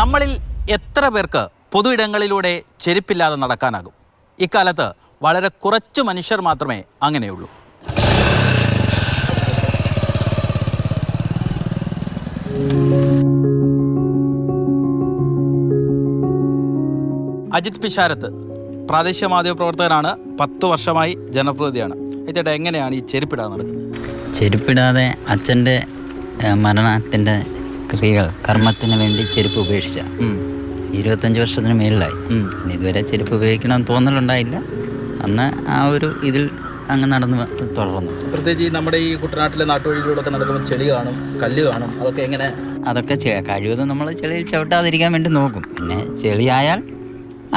നമ്മളിൽ എത്ര പേർക്ക് പൊതു ഇടങ്ങളിലൂടെ ചെരുപ്പില്ലാതെ നടക്കാനാകും? ഇക്കാലത്ത് വളരെ കുറച്ച് മനുഷ്യർ മാത്രമേ അങ്ങനെയുള്ളൂ. അജിത് പിഷാരത്ത് പ്രാദേശിക മാധ്യമ പ്രവർത്തകനാണ് പത്ത് വർഷമായി ജനപ്രതിനിധിയാണ്. ഇതേട്ടാ എങ്ങനെയാണ് ഈ ചെരുപ്പിടാതെ നടക്കുന്നത്? ചെരുപ്പിടാതെ അച്ഛന്റെ മരണത്തിന്റെ ക്രിയകൾ കർമ്മത്തിന് വേണ്ടി ചെരുപ്പ് ഉപേക്ഷിച്ച. ഇരുപത്തഞ്ച് വർഷത്തിന് മേളിലായി. ഇതുവരെ ചെരുപ്പ് ഉപയോഗിക്കണമെന്ന് തോന്നലുണ്ടായില്ല. അന്ന് ആ ഒരു ഇതിൽ അങ്ങ് നടന്ന് തുടർന്നു. പ്രത്യേകിച്ച് നമ്മുടെ ഈ കുട്ടനാട്ടിലെ നാട്ടുവഴിയിലൂടെ നടക്കുമ്പോൾ ചെളി കാണും കല്ല് കാണും അതൊക്കെ എങ്ങനെ? അതൊക്കെ കഴിവതും നമ്മൾ ചെളിയിൽ ചവിട്ടാതിരിക്കാൻ വേണ്ടി നോക്കും. പിന്നെ ചെളിയായാൽ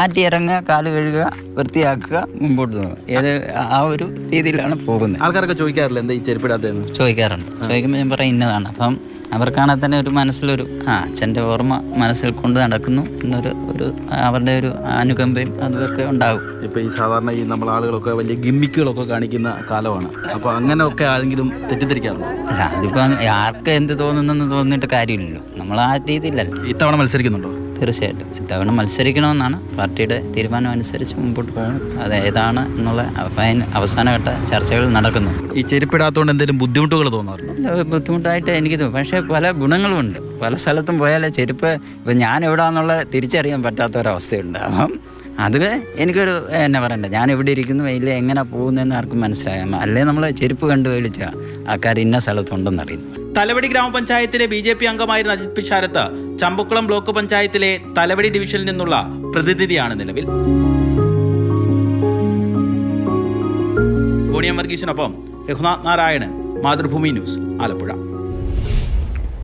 ആറ്റി ഇറങ്ങുക കാൽ കഴുകുക വൃത്തിയാക്കുക മുമ്പോട്ട് പോകുക ഏത് ആ ഒരു രീതിയിലാണ് പോകുന്നത്. ആൾക്കാരൊക്കെ ചോദിക്കാറില്ല എന്താ ഈ ചെരുപ്പിടാത്തതെന്ന്? ചോദിക്കാറുണ്ട്. ചോദിക്കുമ്പോൾ ഞാൻ പറയും ഇന്നതാണ്. അപ്പം അവർക്കാണെങ്കിൽ തന്നെ ഒരു മനസ്സിലൊരു ആ അച്ഛന്റെ ഓർമ്മ മനസ്സിൽ കൊണ്ട് നടക്കുന്നു എന്നൊരു ഒരു അവരുടെ ഒരു അനുകമ്പയും അതൊക്കെ ഉണ്ടാകും. ഇപ്പോൾ ഈ സാധാരണ ഈ നമ്മൾ ആളുകളൊക്കെ വലിയ ഗിമ്മിക്കുകളൊക്കെ കാണിക്കുന്ന കാലമാണ്. അപ്പോൾ അങ്ങനെയൊക്കെ ആരെങ്കിലും തെറ്റിദ്ധരിക്കാറുണ്ടോ? അല്ല അതിപ്പോൾ ആർക്ക് എന്ത് തോന്നുന്നെന്ന് തോന്നിയിട്ട് കാര്യമില്ലല്ലോ. നമ്മൾ ആ രീതിയിലല്ല. ഇത്തവണ മത്സരിക്കുന്നുണ്ടോ? തീർച്ചയായിട്ടും. ഇത്തവണ മത്സരിക്കണമെന്നാണ് പാർട്ടിയുടെ തീരുമാനം അനുസരിച്ച് മുമ്പോട്ട് പോകണം. അത് ഏതാണ് എന്നുള്ള ഫൈൻ അവസാനഘട്ട ചർച്ചകൾ നടക്കുന്നു. ഈ ചെരുപ്പിടാത്തതുകൊണ്ട് എന്തെങ്കിലും ബുദ്ധിമുട്ടുകൾ തോന്നാറുണ്ടോ? ബുദ്ധിമുട്ടായിട്ട് എനിക്ക് തോന്നും. പക്ഷേ പല ഗുണങ്ങളുമുണ്ട് പല സ്ഥലത്തും പോയാൽ ചെരുപ്പ് ഇപ്പം ഞാൻ എവിടാന്നുള്ള തിരിച്ചറിയാൻ പറ്റാത്ത ഒരവസ്ഥയുണ്ട് അപ്പം അത് എനിക്കൊരു എന്നെ പറയണ്ട ഞാൻ എവിടെ ഇരിക്കുന്നു ഇല്ല എങ്ങനെ പോകുന്നതെന്ന് ആർക്കും മനസ്സിലാകാം അല്ലേ നമ്മൾ ചെരുപ്പ് കണ്ട് വേടിച്ച ആൾക്കാർ ഇന്ന സ്ഥലത്തുണ്ടെന്ന് അറിയുന്നു. തലവടി ഗ്രാമപഞ്ചായത്തിലെ ബി ജെ പി അംഗമായിരുന്ന അജിത് പിഷാരത്ത് ചമ്പക്കുളം ബ്ലോക്ക് പഞ്ചായത്തിലെ തലവടി ഡിവിഷനിൽ നിന്നുള്ള പ്രതിനിധിയാണ് നിലവിൽ. ബോണിയം വർഗീസിനൊപ്പം രഘുനാഥ് നാരായണൻ മാതൃഭൂമി ന്യൂസ് ആലപ്പുഴ.